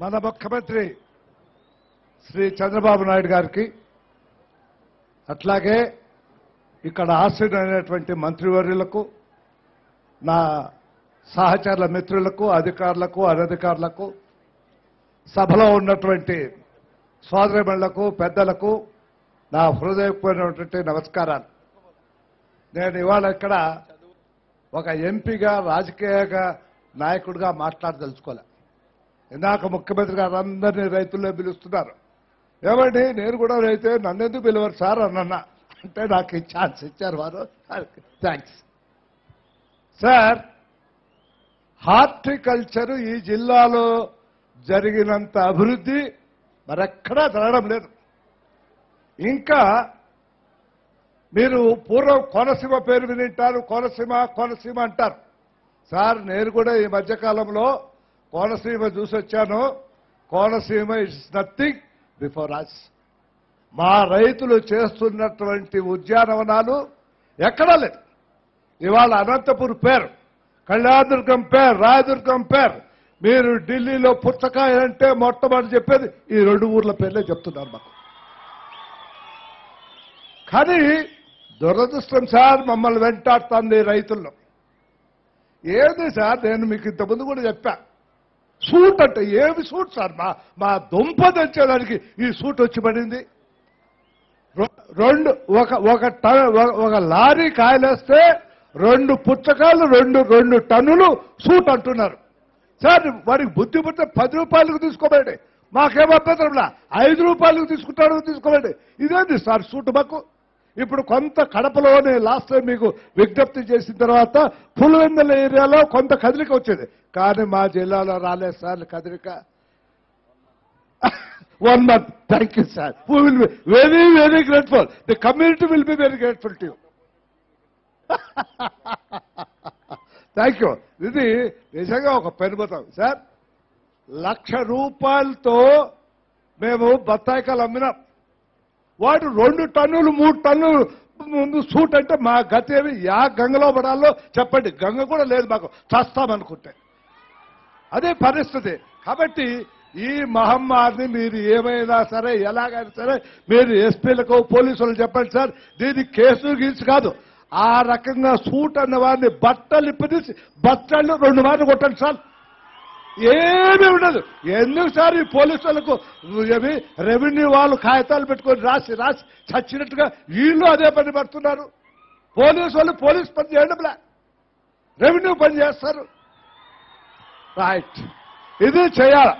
మన ముఖ్యమంత్రి శ్రీ చంద్రబాబు నాయుడు గారికి అట్లాగే ఇక్కడ ఆశ్రయమైనటువంటి మంత్రివర్యులకు నా సహచరుల మిత్రులకు అధికారులకు అనధికారులకు సభలో ఉన్నటువంటి సోదరిమణులకు పెద్దలకు నా హృదయపూర్ణమైనటువంటి నమస్కారాలు. నేను ఇవాళ ఇక్కడ ఒక ఎంపీగా రాజకీయ నాయకుడిగా మాట్లాడదలుచుకోలే. ఇందాక ముఖ్యమంత్రి గారు అందరినీ రైతుల్లో పిలుస్తున్నారు. ఏమండి నేను కూడా రైతే నన్నెందుకు పిలవరు సార్ అన్న అంటే నాకు ఛాన్స్ ఇచ్చారు వారు. థ్యాంక్స్ సార్ హార్టికల్చర్ ఈ జిల్లాలో జరిగినంత అభివృద్ధి మరెక్కడా జరగడం లేదు. ఇంకా మీరు పూర్వం కోనసీమ పేరు వినింటారు కోనసీమ కోనసీమ అంటారు. సార్ నేను కూడా ఈ మధ్యకాలంలో కోనసీమ చూసి వచ్చాను. Konaseema it's nothing before us మా రైతులు చేస్తున్నటువంటి ఉద్యానవనాలు ఎక్కడా లేదు. ఇవాళ అనంతపూర్ పేరు కళ్యాణదుర్గం పేరు రాయదుర్గం పేరు. మీరు ఢిల్లీలో పుచ్చకాయ అంటే మొట్టమొదటి చెప్పేది ఈ రెండు ఊర్ల పేర్లే చెప్తున్నారు మాకు. కానీ దురదృష్టం సార్ మమ్మల్ని వెంటాడుతుంది రైతుల్లో. ఏది సార్? నేను మీకు ఇంతకుముందు కూడా చెప్పా. సూట్ అంటే ఏమి సూట్ సార్? మా మా దుంప తెచ్చేదానికి ఈ సూట్ వచ్చి పడింది. రెండు ఒక ఒక టన్ ఒక- లారీ కాయలేస్తే రెండు పుచ్చకాయలు రెండు రెండు టన్నులు సూట్ అంటున్నారు. సార్ వాడికి బుద్ధి పుట్టే పది రూపాయలకు తీసుకోబడి మాకేం అభ్యంతరంలా? ఐదు రూపాయలకు తీసుకుంటాడు తీసుకోబడి ఇదేంటి సార్ సూట్ మాకు? ఇప్పుడు కొంత కడపలోనే లాస్ట్ టైం మీకు విజ్ఞప్తి చేసిన తర్వాత పులివెందుల ఏరియాలో కొంత కదలిక వచ్చేది. కానీ మా జిల్లాలో రాలేదు సార్ కదలిక. One month thank you sir we will be very very grateful the community will be very grateful to you thank you ఇది నిజంగా ఒక పెనుబతం సార్ లక్ష రూపాయలతో మేము బత్తాయికాయలు అమ్మినాం. వాడు రెండు టన్నులు మూడు టన్నులు ముందు సూట్ అంటే మా గతి ఏమి యా గంగలో పడాలో చెప్పండి. గంగ కూడా లేదు మాకు. చస్తామనుకుంటే. అదే పరిస్థితి. కాబట్టి ఈ మహమ్మారిని మీరు ఏమైనా సరే ఎలాగైనా సరే మీరు ఎస్పీలకు పోలీసులకు చెప్పండి సార్. దీని కేసు గీసు కాదు. ఆ రకంగా సూట్ అన్న వారిని బట్టలు ఇప్పదీసి బట్టలు రెండు మార్లు కొట్టండి సార్. ఏమీ ఉండదు. ఎందుకు సార్ ఈ పోలీసులకు ఏమి రెవెన్యూ వాళ్ళు కాగితాలు పెట్టుకొని రాసి రాసి చచ్చినట్టుగా వీళ్ళు అదే పని పడుతున్నారు. పోలీసు వాళ్ళు పోలీస్ పని చేయడం లే రెవెన్యూ పని చేస్తారు. రైట్ ఇది చేయాలి.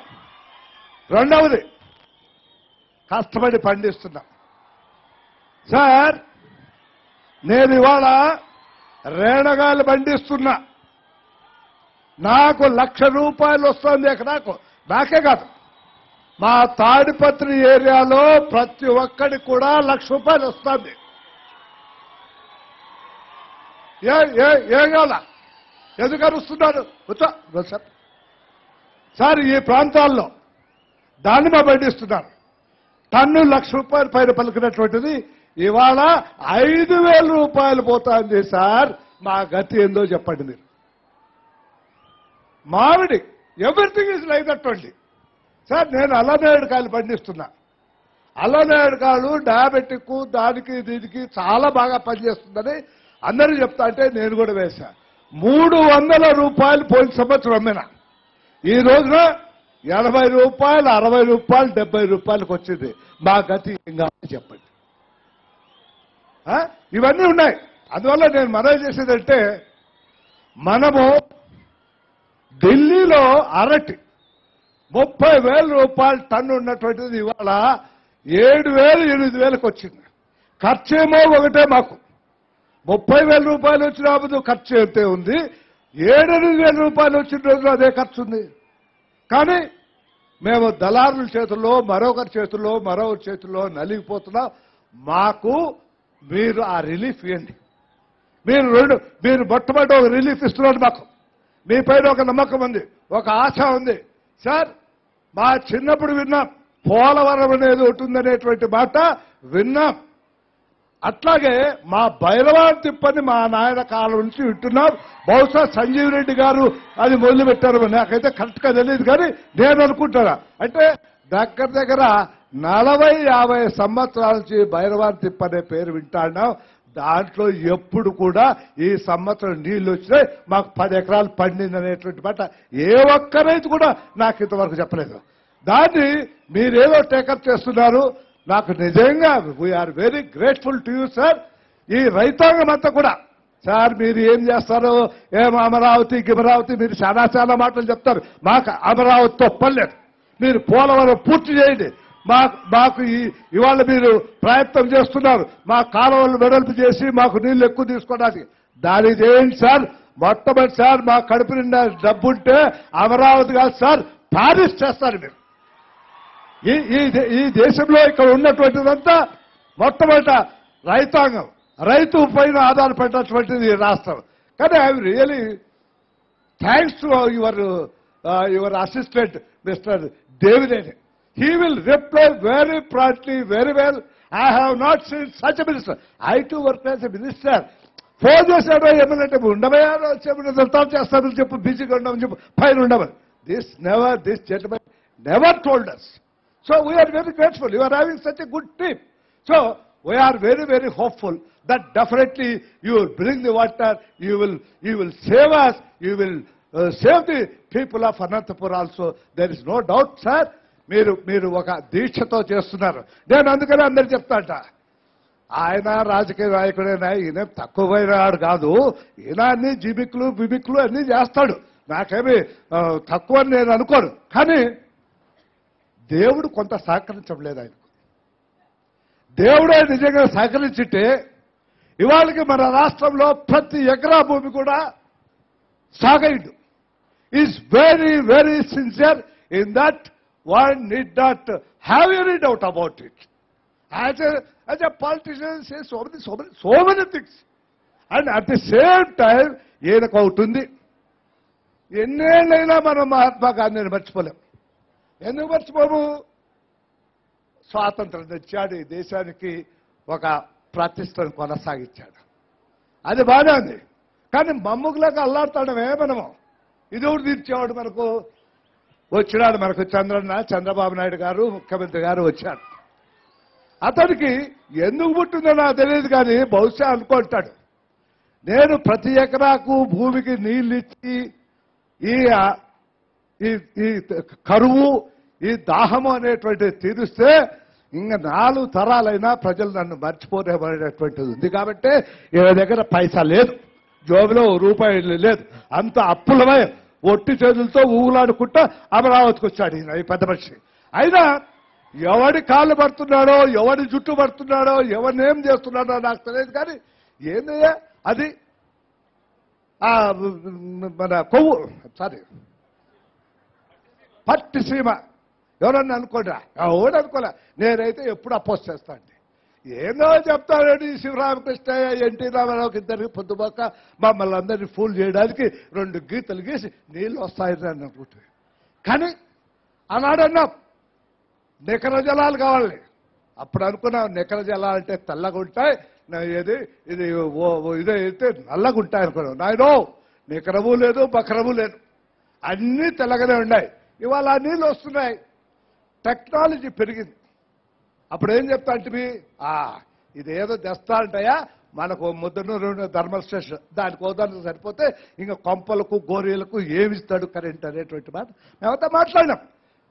రెండవది కష్టపడి పండిస్తున్నా. సార్ నేను ఇవాళ రేణగాలు పండిస్తున్నా. నాకు లక్ష రూపాయలు వస్తుంది ఎకరాకు నాకే. కాదు. మా తాడిపత్రి ఏరియాలో ప్రతి ఒక్కడికి కూడా లక్ష రూపాయలు వస్తుంది. ఏ ఏ ఏం కావాల? ఎందుకు అరుస్తున్నారు? సార్. సార్ ఈ ప్రాంతాల్లో దానిమ్మ పండిస్తున్నారు టన్ను లక్ష రూపాయలు పైన పలికినటువంటిది. ఇవాళ ఐదు వేల రూపాయలు పోతుంది సార్. మా గతి ఏందో చెప్పండి మీరు. మామిడి everything is like that sir నేను అల్లనేడుకాయలు పండిస్తున్నా. అల్లనేడుకాయలు డయాబెటిక్ దానికి దీనికి చాలా బాగా పనిచేస్తుందని అందరూ చెప్తా అంటే నేను కూడా వేశా. మూడు వందల రూపాయలు పోయిన సంవత్సరం అమ్మిన. ఈ రోజున ఎనభై రూపాయలు అరవై రూపాయలు డెబ్బై రూపాయలకు వచ్చింది. మా గతి ఏం కావాలి చెప్పండి. ఇవన్నీ ఉన్నాయి. అందువల్ల నేను మనవి చేసేదంటే మనము ఢిల్లీలో అరటి ముప్పై వేల రూపాయలు టన్ను ఉన్నటువంటిది ఇవాళ ఏడు వేలు ఎనిమిది వేలకు వచ్చింది. ఖర్చేమో ఒకటే మాకు. ముప్పై వేల రూపాయలు వచ్చినప్పుడు ఖర్చు అయితే ఉంది? ఏడెనిమిది వేల రూపాయలు వచ్చిన రోజులో అదే ఖర్చు ఉంది. కానీ మేము దళారుల చేతుల్లో మరొకరి చేతుల్లో మరొకరి చేతుల్లో నలిగిపోతున్నాం మాకు మీరు ఆ రిలీఫ్ ఇవ్వండి. మీరు రెండు మీరు మొట్టమొదటి ఒక రిలీఫ్ ఇస్తున్నారు మాకు. మీ పైన ఒక నమ్మకం ఉంది ఒక ఆశ ఉంది. సార్ మా చిన్నప్పుడు విన్నాం పోలవరం అనేది ఉంటుందనేటువంటి మాట విన్నాం. అట్లాగే మా బైరవాన్ తిప్పని మా నాయన కాలం నుంచి వింటున్నాం. బహుశా సంజీవ్ రెడ్డి గారు అది మొదలుపెట్టారు నాకైతే కరెక్ట్గా తెలియదు కానీ నేను అనుకుంటున్నా అంటే దగ్గర దగ్గర నలభై యాభై సంవత్సరాల నుంచి బైరవాన్ తిప్పనే పేరు వింటాన్నాం దాంట్లో ఎప్పుడు కూడా ఈ సంవత్సరం నీళ్ళు వచ్చినాయి. మాకు పది ఎకరాలు పండింది అనేటువంటి మాట ఏ ఒక్క రైతు కూడా నాకు ఇంతవరకు చెప్పలేదు. దాన్ని మీరేదో టేకప్ చేస్తున్నారు. నాకు నిజంగా we are very grateful to you sir ఈ రైతాంగం అంతా కూడా సార్ మీరు ఏం చేస్తారు ఏం అమరావతి గిమరావతి మీరు చాలా చాలా మాటలు చెప్తారు. మాకు అమరావతితో పర్లేదు మీరు పోలవరం పూర్తి చేయండి. మా మాకు ఈ ఇవాళ మీరు ప్రయత్నం చేస్తున్నారు. మా కాలువలు వెడల్పు చేసి మాకు నీళ్ళు ఎక్కువ తీసుకోవడానికి. దాని చేయండి సార్? మొట్టమొదటి సార్ మా కడుపు నిండా డబ్బుంటే అమరావతి కాదు సార్ ప్యారిస్ చేస్తారు మీరు. ఈ ఈ దే- ఈ దేశంలో ఇక్కడ ఉన్నటువంటిదంతా మొట్టమొదట రైతాంగం. రైతు పైన ఆధారపడినటువంటిది రాష్ట్రం. కానీ I really thanks to your your assistant mister Devineni. He will reply very promptly very well I have not seen such minister I to work as a minister phone చేశాడు ఏమనంటే ఉండవయా చెప్పిన చేస్తానని చెప్పు బిజీగా ఉండమని చెప్పు పైన ఉండమని. This never this gentleman never told us so we are very grateful you are having such a good team so we are very very hopeful that definitely you will bring the water you will you will save us you will save the people of of also there is no doubt sir. మీరు మీరు ఒక దీక్షతో చేస్తున్నారు. నేను అందుకనే అందరు చెప్తాట. ఆయన రాజకీయ నాయకుడైనా? ఈయన తక్కువైనాడు కాదు. ఈయన అన్ని జిమిక్లు బిమిక్లు అన్నీ చేస్తాడు. నాకేమి తక్కువ అని నేను అనుకోను. కానీ దేవుడు కొంత సహకరించడం లేదు ఆయనకు. దేవుడే నిజంగా సహకరించితే ఇవాళకి మన రాష్ట్రంలో ప్రతి ఎకరా భూమి కూడా సాగైండు is very very sincere in that one need not have any doubt about it as as a politician say so many so many so many things and at the same time ఈయనకు అవుతుంది ఎన్నేళ్ళైనా మనం మహాత్మా గాంధీని మర్చిపోలేం. ఎందుకు మర్చిపోము? స్వాతంత్రం తెచ్చాడు ఈ దేశానికి ఒక ప్రతిష్టను కొనసాగించాడు. అది బాగానే ఉంది. కానీ మమ్ముగులాగా అల్లాడతాడమే మనము. ఇది ఒకటి తీర్చేవాడు మనకు వచ్చినాడు మనకు చంద్రన్న చంద్రబాబు నాయుడు గారు ముఖ్యమంత్రి గారు వచ్చాడు అతనికి ఎందుకు పుట్టిందో నాకు తెలియదు కానీ బహుశా అనుకుంటాడు. నేను ప్రతి ఎకరాకు భూమికి నీళ్ళు ఇచ్చి ఈ ఈ ఈ కరువు ఈ దాహము అనేటువంటిది తీరుస్తే ఇంకా నాలుగు తరాలైనా ప్రజలు నన్ను మర్చిపోలేమనేటువంటిది ఉంది కాబట్టి ఈ దగ్గర పైసా లేదు. జోబులో ఓ రూపాయి లేదు. అంత అప్పులమే ఒట్టి చేతులతో ఊగులాడుకుంటా అమరావతికి వచ్చాడు ఈయన ఈ పెద్ద మనిషి. అయినా ఎవడి కాళ్ళు పడుతున్నాడో ఎవడి జుట్టు పడుతున్నాడో ఎవరిని ఏం చేస్తున్నాడో నాకు తెలియదు కానీ ఏందయ్యా అది మన కొవ్వు సారీ పట్టి సీమ. ఎవరన్నా అనుకోండి ఎవడు అనుకోలే? నేనైతే ఎప్పుడు అపోజ్ చేస్తాను అండి. ఏందో చెప్తాడండి శివరామకృష్ణయ్య ఎన్టీ రామారావుకి ఇద్దరికి పొద్దుబాక మమ్మల్ని అందరినీ ఫూల్ చేయడానికి రెండు గీతలు గీసి నీళ్ళు వస్తాయని అని అనుకుంటే. కానీ ఆనాడన్నా. నికర జలాలు కావాలి. అప్పుడు అనుకున్నాం నికర జలాలు అంటే తెల్లగా ఉంటాయి. నా ఏది? ఇది ఓ ఓ ఇదే అయితే నల్లగా ఉంటాయి అనుకున్నాం. నాయనో నికరము లేదు బకరము లేదు. అన్నీ తెల్లగానే ఉన్నాయి. ఇవాళ ఆ నీళ్ళు వస్తున్నాయి. టెక్నాలజీ పెరిగింది. అప్పుడు ఏం చెప్తా అంటే ఇదేదో తెస్తా అంటాయా మనకు ముద్దను రెండు థర్మల్ స్టేషన్. దానికి ఉదాహరణ సరిపోతే ఇంకా కొంపలకు గోరీలకు ఏమి ఇస్తాడు కరెంట్ అనేటువంటి మాట. మేమంతా మాట్లాడినాం.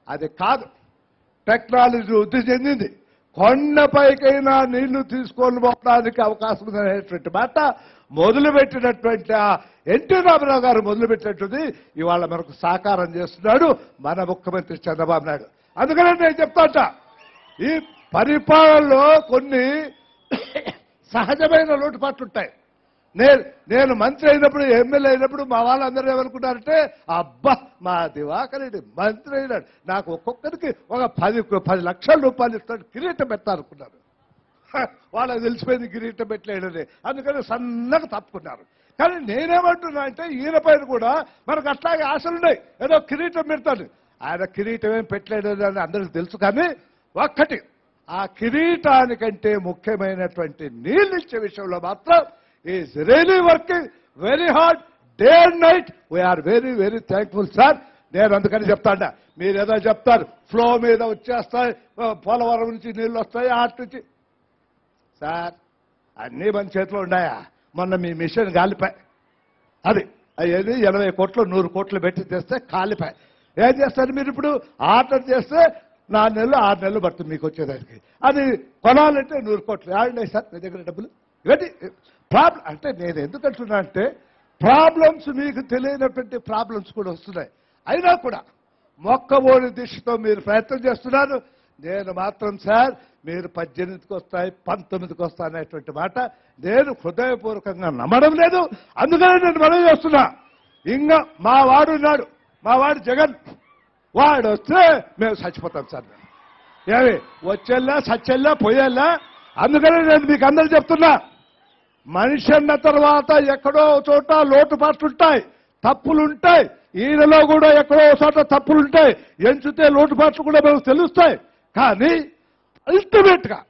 అది కాదు. టెక్నాలజీ వృద్ధి చెందింది. కొండపైకైనా నీళ్ళు తీసుకొని పోవడానికి అవకాశం ఉందనేటువంటి మాట మొదలుపెట్టినటువంటి ఆ ఎన్టీ రామారావు గారు మొదలుపెట్టినట్టుంది ఇవాళ మనకు సాకారం చేస్తున్నాడు మన ముఖ్యమంత్రి చంద్రబాబు నాయుడు. అందుకనే నేను చెప్తాట ఈ పరిపాలనలో కొన్ని సహజమైన లోటుపాట్లు ఉంటాయి నేను నేను మంత్రి అయినప్పుడు ఎమ్మెల్యే అయినప్పుడు మా వాళ్ళందరూ ఏమనుకున్నారంటే అబ్బా మా దివాకరెడ్డి మంత్రి అయినాడు. నాకు ఒక్కొక్కరికి ఒక పది పది లక్షల రూపాయలు ఇస్తాడు కిరీటం పెట్టాలనుకున్నారు వాళ్ళకి తెలిసిపోయింది కిరీటం పెట్టలేడని. అందుకని సన్నగా తప్పుకున్నారు. కానీ నేనేమంటున్నా అంటే ఈయన పైన కూడా మనకు అట్లాగే ఆశలున్నాయి. ఏదో కిరీటం పెడతాడు. ఆయన కిరీటం ఏం పెట్టలేడు అని అందరికి తెలుసు కానీ ఒక్కటి ఆ కిరీటానికంటే ముఖ్యమైనటువంటి నీళ్ళు ఇచ్చే విషయంలో మాత్రం is really working very hard day and night we are very very thankful sir నేను అందుకని చెప్తాండ. మీరు ఏదో చెప్తారు ఫ్లో మీద వచ్చేస్తాయి పోలవరం నుంచి నీళ్ళు వస్తాయి ఆటి నుంచి. సార్ అన్నీ మన చేతిలో ఉన్నాయా? మొన్న మీ మిషన్ గాలిపాయి. అది అయ్యేది ఎనభై కోట్లు నూరు కోట్లు పెట్టి తెస్తే కాలిపాయి. ఏం చేస్తారు మీరు ఇప్పుడు? ఆర్డర్ చేస్తే నాలుగు నెలలు ఆరు నెలలు పడుతుంది మీకు వచ్చేదానికి. అది కొనాలంటే నూరు కోట్లు. ఆడినాయి సార్ మీ దగ్గర డబ్బులు? ఇవన్నీ ప్రాబ్లం అంటే నేను ఎందుకు అంటున్నా అంటే ప్రాబ్లమ్స్ మీకు తెలియనటువంటి ప్రాబ్లమ్స్ కూడా వస్తున్నాయి. అయినా కూడా మొక్కబోని దిశతో మీరు ప్రయత్నం చేస్తున్నారు. నేను మాత్రం సార్ మీరు పద్దెనిమిదికి వస్తాయి పంతొమ్మిదికి వస్తా అనేటువంటి మాట నేను హృదయపూర్వకంగా నమ్మడం లేదు. అందుకనే నేను మనం చేస్తున్నా. ఇంకా మా వాడు ఉన్నాడు. మా వాడు జగన్. వాడు వస్తే మేము చచ్చిపోతాం సార్. ఏమి? వచ్చేలా సచ్చెల్లా పోయేలా? అందుకనే నేను మీకు అందరూ చెప్తున్నా. మనిషి అన్న తర్వాత ఎక్కడో చోట లోటుపాట్లుంటాయి తప్పులుంటాయి. ఈయనలో కూడా ఎక్కడో చోట తప్పులుంటాయి. ఎంచితే లోటుపాట్లు కూడా మనకు తెలుస్తాయి. కానీ అల్టిమేట్గా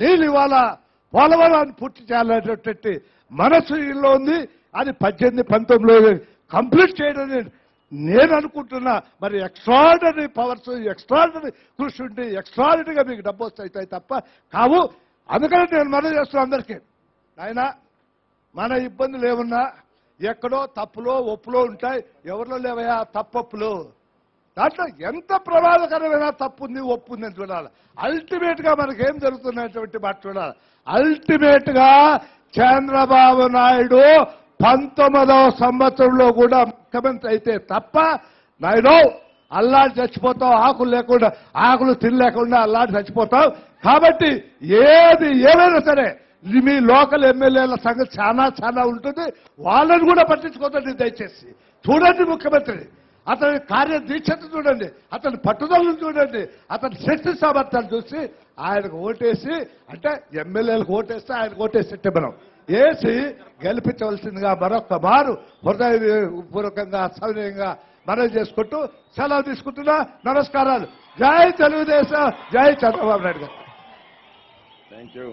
నేను ఇవాళ పోలవరాన్ని పూర్తి చేయాలనేటటువంటి మనసు ఈయనలో ఉంది. అది పద్దెనిమిది పంతొమ్మిదిలో కంప్లీట్ చేయడం నేను అనుకుంటున్నా మరి ఎక్స్ట్రాడనరీ పవర్స్ ఎక్స్ట్రాడనరీ కృషి ఉంటే ఎక్స్ట్రాడనరీగా మీకు డబ్బు వస్తాయి తప్ప కావు. అందుకని నేను మనం చేస్తున్నాను అందరికీ. ఆయన మన ఇబ్బందులు ఏమున్నా ఎక్కడో తప్పులో ఒప్పులో ఉంటాయి ఎవరిలో లేవయా తప్పప్పులు. దాంట్లో ఎంత ప్రమాదకరమైన తప్పు ఉంది ఒప్పు ఉంది అని చూడాలి. అల్టిమేట్గా మనకేం మనకేం జరుగుతున్నటువంటి మాట చూడాలి. అల్టిమేట్గా చంద్రబాబు నాయుడు పంతొమ్మిదవ సంవత్సరంలో కూడా ముఖ్యమంత్రి అయితే తప్ప నాయుడు అల్లాడి చచ్చిపోతావు ఆకులు లేకుండా ఆకులు తినలేకుండా అల్లాడి చచ్చిపోతావు. కాబట్టి ఏది ఏమైనా సరే మీ లోకల్ ఎమ్మెల్యేల సంగతి చాలా చాలా ఉంటుంది. వాళ్ళని కూడా పట్టించుకోదండి దయచేసి. చూడండి ముఖ్యమంత్రి అతని కార్యదీక్షత చూడండి అతని పట్టుదలను చూడండి అతని శక్తి సామర్థ్యాలు చూసి ఆయనకు ఓటేసి అంటే ఎమ్మెల్యేలకు ఓటేస్తే ఆయనకు ఓటేసిట్టే మనం వేసి గెలిపించవలసిందిగా మరొక మారు హృదయపూర్వకంగా సవినయంగా మనవి చేసుకుంటూ సెలవు తీసుకుంటున్నా. నమస్కారాలు. జై తెలుగుదేశం జై చంద్రబాబు నాయుడు గారు. Thank you